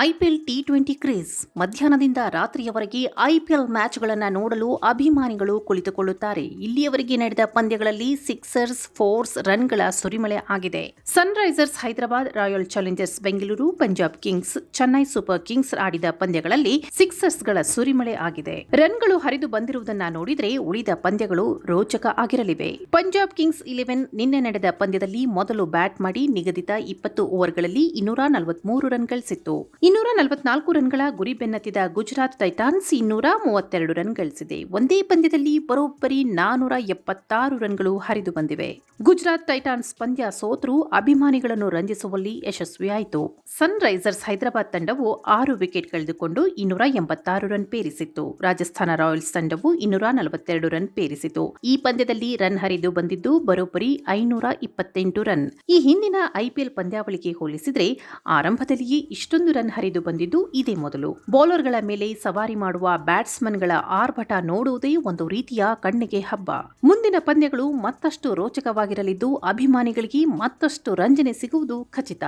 IPL T twenty craze ಮಧ್ಯಾಹ್ನದಿಂದ ರಾತ್ರಿಯವರೆಗೆ IPL ಮ್ಯಾಚ್ಗಳನ್ನು ನೋಡಲು ಅಭಿಮಾನಿಗಳು ಕುಳಿತುಕೊಳ್ಳುತ್ತಾರೆ. ಇಲ್ಲಿಯವರೆಗೆ ನಡೆದ ಪಂದ್ಯಗಳಲ್ಲಿ ಸಿಕ್ಸರ್ಸ್ ಫೋರ್ಸ್ ರನ್ಗಳ ಸುರಿಮಳೆ ಆಗಿದೆ. Sunrisers Hyderabad Royal Challengers Bengaluru Punjab Kings Chennai Super Kings ಆಡಿದ ಪಂದ್ಯಗಳಲ್ಲಿ ಸಿಕ್ಸರ್ಸ್ಗಳ ಸುರಿಮಳೆ ಆಗಿದೆ. ರನ್ಗಳು ಹರಿದು ಬಂದಿರುವುದನ್ನು ನೋಡಿದರೆ ಉಳಿದ ಪಂದ್ಯಗಳು ರೋಚಕ ಆಗಿರಲಿವೆ. ಪಂಜಾಬ್ ಕಿಂಗ್ಸ್ ಇಲೆವೆನ್ ನಿನ್ನೆ ನಡೆದ ಪಂದ್ಯದಲ್ಲಿ ಮೊದಲು ಬ್ಯಾಟ್ ಮಾಡಿ ನಿಗದಿತ ಇಪ್ಪತ್ತು ಓವರ್ಗಳಲ್ಲಿ ಇನ್ನೂರ ನಲವತ್ಮೂರು ರನ್ ಗಳಿಸಿತ್ತು ಇನ್ನೂರ ನಲವತ್ನಾಲ್ಕು ರನ್ಗಳ ಗುರಿ ಬೆನ್ನತ್ತಿದ ಗುಜರಾತ್ ಟೈಟಾನ್ಸ್ ಇನ್ನೂರ ಮೂವತ್ತೆರಡು ರನ್ ಗಳಿಸಿದೆ. ಒಂದೇ ಪಂದ್ಯದಲ್ಲಿ ಬರೋಬ್ಬರಿ ನಾನೂರ ಎಪ್ಪತ್ತಾರು ರನ್ಗಳು ಹರಿದು ಬಂದಿವೆ. ಗುಜರಾತ್ ಟೈಟಾನ್ಸ್ ಪಂದ್ಯ ಸೋತರೂ ಅಭಿಮಾನಿಗಳನ್ನು ರಂಜಿಸುವಲ್ಲಿ ಯಶಸ್ವಿಯಾಯಿತು. ಸನ್ ರೈಸರ್ಸ್ ಹೈದರಾಬಾದ್ ತಂಡವು ಆರು ವಿಕೆಟ್ ಕಳೆದುಕೊಂಡು ಇನ್ನೂರ ಎಂಬತ್ತಾರು ರನ್ ಪೇರಿಸಿತ್ತು. ರಾಜಸ್ಥಾನ ರಾಯಲ್ಸ್ ತಂಡವು ಇನ್ನೂರ ನಲವತ್ತೆರಡು ರನ್ ಪೇರಿಸಿತು. ಈ ಪಂದ್ಯದಲ್ಲಿ ರನ್ ಹರಿದು ಬಂದಿದ್ದು ಬರೋಬ್ಬರಿ ಐನೂರ ಇಪ್ಪತ್ತೆಂಟು ರನ್. ಈ ಹಿಂದಿನ ಐಪಿಎಲ್ ಪಂದ್ಯಾವಳಿಗೆ ಹೋಲಿಸಿದರೆ ಆರಂಭದಲ್ಲಿಯೇ ಇಷ್ಟೊಂದು ರನ್ ಹರಿದು ಬಂದಿದ್ದು ಇದೇ ಮೊದಲು. ಬೌಲರ್ಗಳ ಮೇಲೆ ಸವಾರಿ ಮಾಡುವ ಬ್ಯಾಟ್ಸ್ಮನ್ಗಳ ಆರ್ಭಟ ನೋಡುವುದೇ ಒಂದು ರೀತಿಯ ಕಣ್ಣಿಗೆ ಹಬ್ಬ. ಮುಂದಿನ ಪಂದ್ಯಗಳು ಮತ್ತಷ್ಟು ರೋಚಕವಾಗಿರಲಿದ್ದು ಅಭಿಮಾನಿಗಳಿಗೆ ಮತ್ತಷ್ಟು ರಂಜನೆ ಸಿಗುವುದು ಖಚಿತ.